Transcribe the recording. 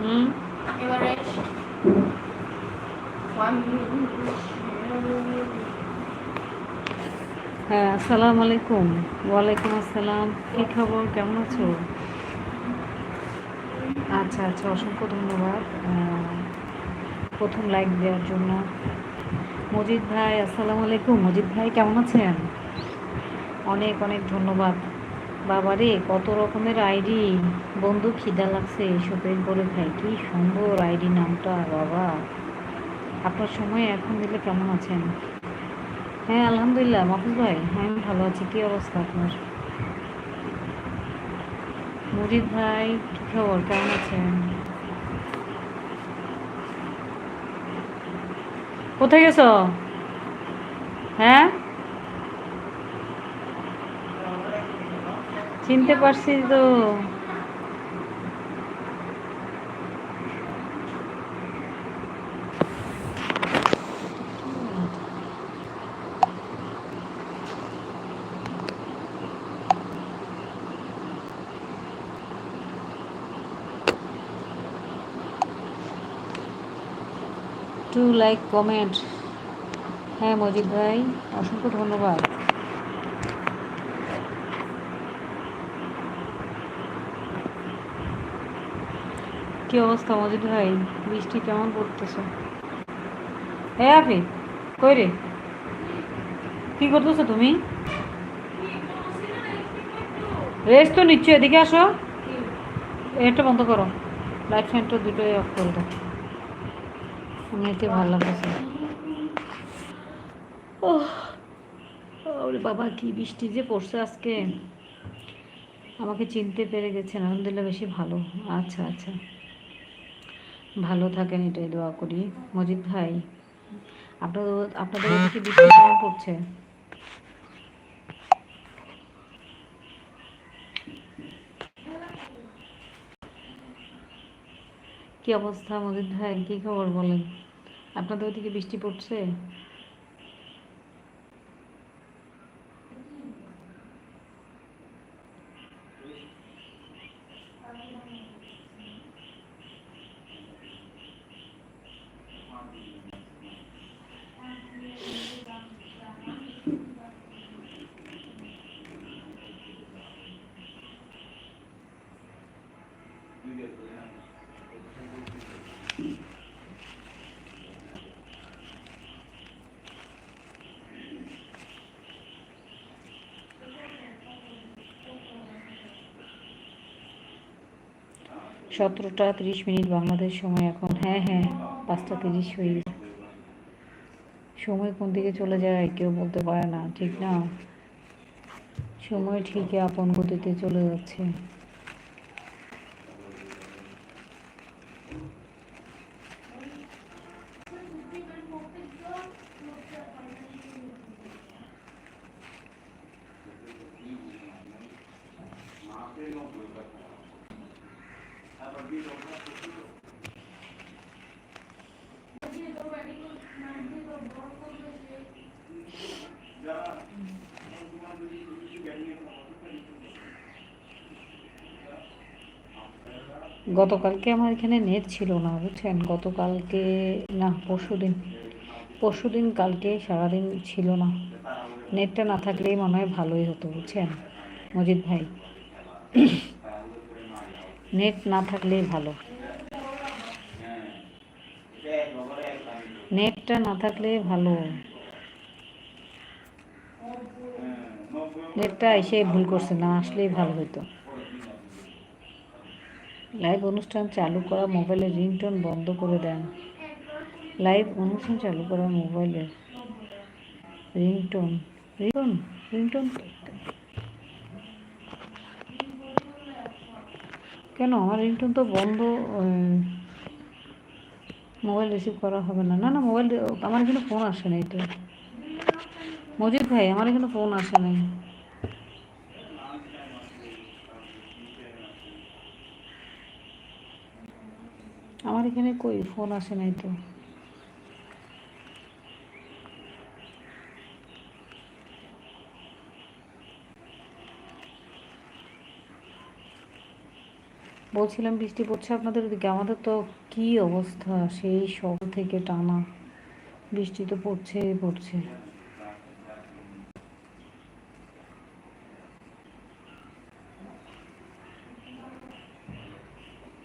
হুম এবারে হ্যাঁ আসসালামু আলাইকুম। ওয়ালাইকুম আসসালাম। কী খবর? কেমন আছো? আচ্ছা আচ্ছা অসংখ্য ধন্যবাদ। প্রথম লাইক দেওয়ার জন্য। মজিদ ভাই আসসালামু আলাইকুম। মজিদ ভাই কেমন আছেন? অনেক অনেক ধন্যবাদ। বাবারে, কত রকমের আইডি। বন্ধু, খিদা লাগছে, শপিং করে খাই। কি সুন্দর আইডি নামটা, বাবা। আপনার সময় এখন দিলে কেমন আছেন? হ্যাঁ আলহামদুলিল্লাহ, মাহফুজ ভাই হ্যাঁ আমি ভালো আছি। কী অবস্থা আপনার? মুজিদ ভাই, কী খবর? কেমন আছেন? কোথায় গেছ? হ্যাঁ? চিনতে পারছি তো। টু লাইক কমেন্ট হ্যাঁ মজিদ ভাই অসংখ্য ধন্যবাদ। কি অবস্থা মজিদ ভাই? বৃষ্টি কেমন পড়তেছে? হ্যাঁ আফি, কই রে? কি করতেছো তুমি? রেস্ট তো নিচ্ছ, এদিকে আসো। এটা বন্ধ করো। লাইট ফ্যানটা দুটোই অফ করে দাও। এমনিতে ভালো লাগতেছে ওরে বাবা, কি বৃষ্টি যে পড়ছে আজকে। আমাকে চিনতে পেরে গেছেন। আলহামদুলিল্লাহ, বেশি ভালো। আচ্ছা আচ্ছা। ভালো থাকেন, এটাই দোয়া করি। মজিদ ভাই আপনাদের আপনাদের ওদিকে কেমন পড়ছে কি অবস্থা মজিদ ভাই? কি খবর বলেন? আপনাদের ওদিকে বৃষ্টি পড়ছে? সতেরোটা তিরিশ মিনিট বাংলাদেশ সময় এখন। হ্যাঁ হ্যাঁ পাঁচটা তিরিশ হয়ে সময় কোন দিকে চলে যায় কেউ বলতে পারে না, ঠিক না? সময় ঠিকই আপন গতিতে চলে যাচ্ছে। গতকালকে আমার এখানে নেট ছিল না, বুঝছেন? গতকালকে, না পরশু দিন পরশু দিন কালকে সারাদিন ছিল না। নেটটা না থাকলেই মনে হয় ভালোই হতো, বুঝছেন? মজিদ ভাই। নেট না থাকলেই ভালো। নেটটা না থাকলে ভালো। নেটটা এসে ভুল করছে, না আসলেই ভালো হতো লাইভ অনুষ্ঠান চালু করা মোবাইলের রিংটোন বন্ধ করে দেন। লাইভ অনুষ্ঠান চালু করা মোবাইলের রিংটোন। রিংটোন? রিংটোন কেন? আমার রিংটোন তো বন্ধ মোবাইল রিসিভ করা হবে না। না না মোবাইল আমার এখানে ফোন আসে না এটা। মজিদ ভাই, আমার এখানে ফোন আসে নাই। আমার এখানে কই? ফোন আসে নাই তো। বলছিলাম বৃষ্টি পড়ছে আপনাদের ওদিকে, আমাদের তো কি অবস্থা? সেই সব থেকে টানা বৃষ্টি তো পড়ছে পড়ছে।